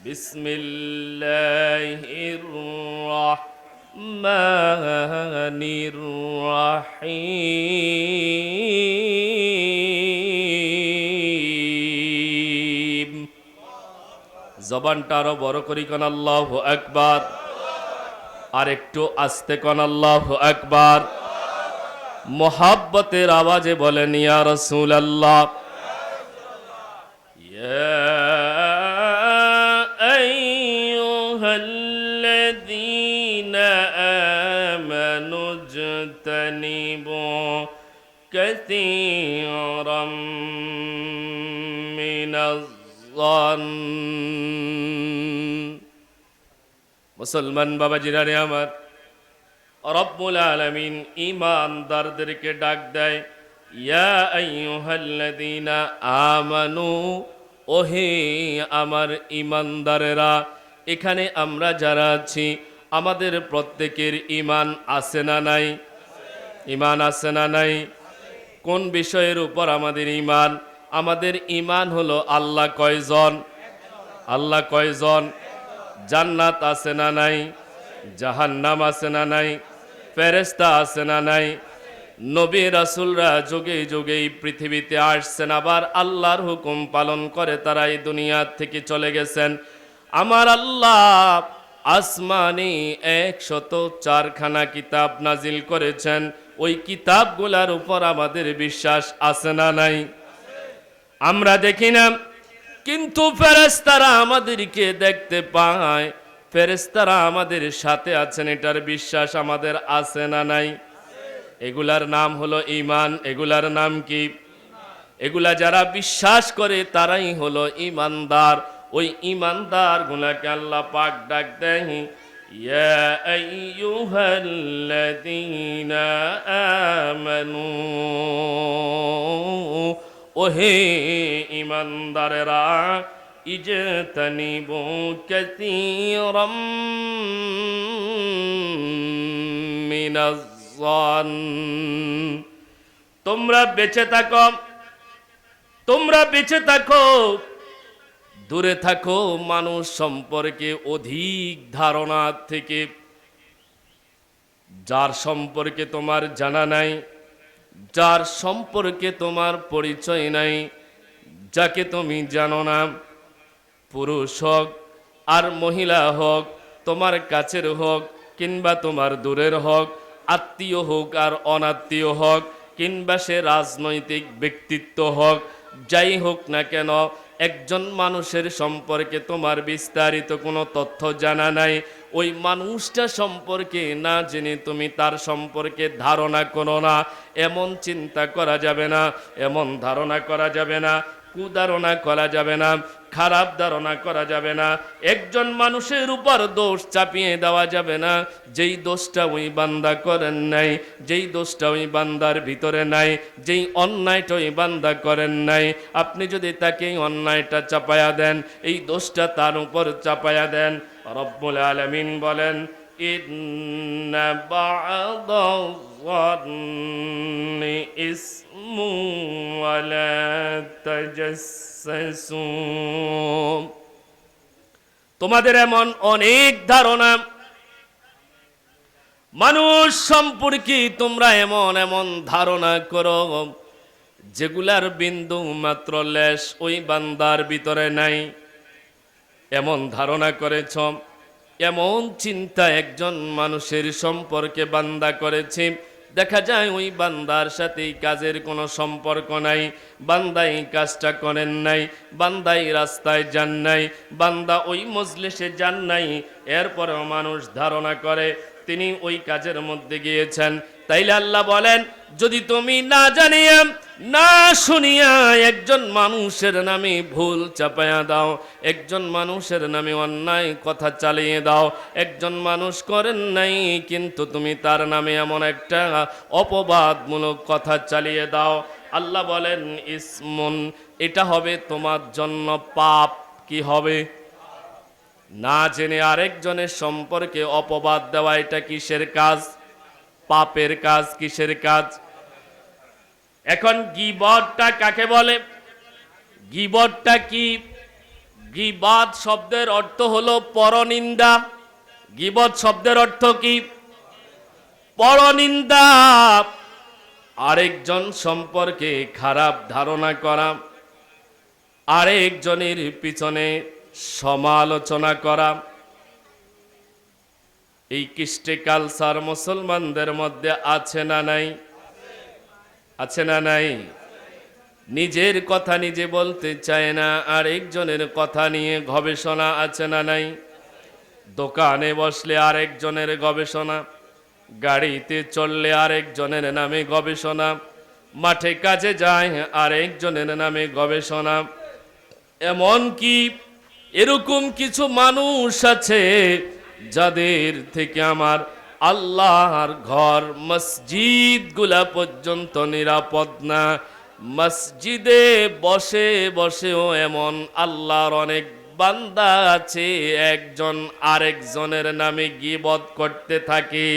بسم الله الرحمن الرحيم জবানটা আরো বড় করি কন আল্লাহ আকবার আর একটু আস্তে কন আল্লাহ আকবার মোহাব্বতের আওয়াজে বলেন ইয়া রসুল আল্লাহ آمنوا اجتنبوا كثيرا من الظن মুসলমান বাবা জিরারে আমার রব্বুল আলমিন ইমানদারদেরকে ডাক দেয় ইয়া আইয়ুহাল্লাযীনা আমানু ওহে আমার ইমানদারেরা এখানে আমরা যারা আছি আমাদের প্রত্যেকের ইমান আছে না নাই? ইমান আছে না নাই? কোন বিষয়ের উপর আমাদের ইমান? আমাদের ইমান হলো আল্লাহ কয়জন? আল্লাহ কয়জন? জান্নাত আছে না নাই? জাহান্নাম আছে না নাই? ফেরেস্তা আছে না নাই? নবী রাসুলরা যুগে যুগে পৃথিবীতে আসছেন, আবার আল্লাহর হুকুম পালন করে তারা এই দুনিয়া থেকে চলে গেছেন। আমার আল্লাহ আসমানি একশত চারখানা কিতাব নাজিল করেছেন। ওই কিতাবগুলার উপর আমাদের বিশ্বাস আছে না নাই? আমরা দেখি না। কিন্তু ফেরেস্তারা আমাদেরকে দেখতে পায়। ফেরেস্তারা আমাদের সাথে আছেন, এটার বিশ্বাস আমাদের আছে না নাই? এগুলার নাম হলো ইমান এগুলার নাম কি? এগুলা যারা বিশ্বাস করে, তারাই হলো ইমানদার ওই ইমানদার গুলাকে আল্লাহ পাক ডাক দেয় ইয়া আইয়ুহাল্লাযীনা আমানু, ওহে ইমানদারেরা, ইজতানিবু কাসীরাম মিনাজ-জন তোমরা বেঁচে থাকো, তোমরা বেঁচে থাকো। দূরে থাকো, মানুষ সম্পর্কে অধিক ধারণা থেকে। যার সম্পর্কে তোমার জানা নাই, যার সম্পর্কে তোমার পরিচয় নাই, যাকে তুমি জানো না, পুরুষ হোক আর মহিলা হোক, তোমার কাছের হোক কিংবা তোমার দূরের হোক, আত্মীয় হোক আর অনাত্মীয় হোক, কিংবা সে রাজনৈতিক ব্যক্তিত্ব হোক, যাই হোক না কেন একজন মানুষের সম্পর্কে তোমার বিস্তারিত কোনো তথ্য জানা নাই। ওই মানুষটা সম্পর্কে না জেনে তুমি তার সম্পর্কে ধারণা করো না। এমন চিন্তা করা যাবে না, এমন ধারণা করা যাবে না, কুধারণা করা যাবে না। খারাপ ধারণা করা যাবে না। একজন মানুষের উপর দোষ চাপিয়ে দেওয়া যাবে না। যেই দোষটা ওই বান্দা করেন নাই, যেই দোষটা ওই বান্দার ভিতরে নাই, যেই অন্যায়টা ওই বান্দা করেন নাই। আপনি যদি তাকে অন্যায়টা চাপায়া দেন, এই দোষটা তার উপর চাপায়া দেন, রব্বুল আলমিন বলেন, ইন্ন বা ইস ولا تجسسوا তোমাদের এমন অনেক ধারণা মানুষ সম্পর্কে তোমরা এমন এমন ধারণা করো যেগুলার বিন্দু মাত্র লেশ ওই বান্দার ভিতরে নাই এমন ধারণা করেছ এমন চিন্তা একজন মানুষের সম্পর্কে বান্দা করেছে দেখা যায় ওই বান্দার সাথে কাজের কোনো সম্পর্ক নাই, বান্দাই কাজটা করেন নাই, বান্দাই রাস্তায় যান নাই, বান্দা ওই মজলিসে যান নাই, এরপরেও মানুষ ধারণা করে তিনি ওই কাজের মধ্যে গিয়েছেন। তাইলে আল্লাহ বলেন, যদি তুমি না জানিয়া না শুনিয়া একজন মানুষের নামে ভুল চাপায়া দাও, একজন মানুষের নামে অন্যায় কথা চালিয়ে দাও। একজন মানুষ করেন নাই, কিন্তু তুমি তার নামে এমন একটা অপবাদমূলক কথা চালিয়ে দাও। আল্লাহ বলেন, ইসমন, এটা হবে তোমার জন্য পাপ। কি হবে? না জেনে আরেকজনের সম্পর্কে অপবাদ দেওয়া, এটা কিসের কাজ? পাপের কাজ, কিসের কাজ? এখন গিবরটা কাকে বলে? গিবরটা কি? গিবাদ শব্দের অর্থ হলো পরনিন্দা। গিবত শব্দের অর্থ কি? পরনিন্দা। আরেকজন সম্পর্কে খারাপ ধারণা করা, আরেকজনের পিছনে সমালোচনা করা। এই কৃষ্টি কালচার মুসলমানদের মধ্যে আছে না নাই? আছে না নাই? নিজের কথা নিজে বলতে চায় না আর একজনের কথা নিয়ে গবেষণা আছে না নাই? দোকানে বসলে আরেকজনের গবেষণা, গাড়িতে চললে আরেকজনের নামে গবেষণা, মাঠে কাজে যায় আরেকজনের নামে গবেষণা। এমন কি এরকম কিছু মানুষ আছে যাদের থেকে আমার আল্লাহর ঘর, মসজিদগুলা পর্যন্ত নিরাপদ না। মসজিদে বসে বসেও এমন আল্লাহর অনেক বান্দা আছে, একজন আরেকজনের নামে গিবত করতে থাকে।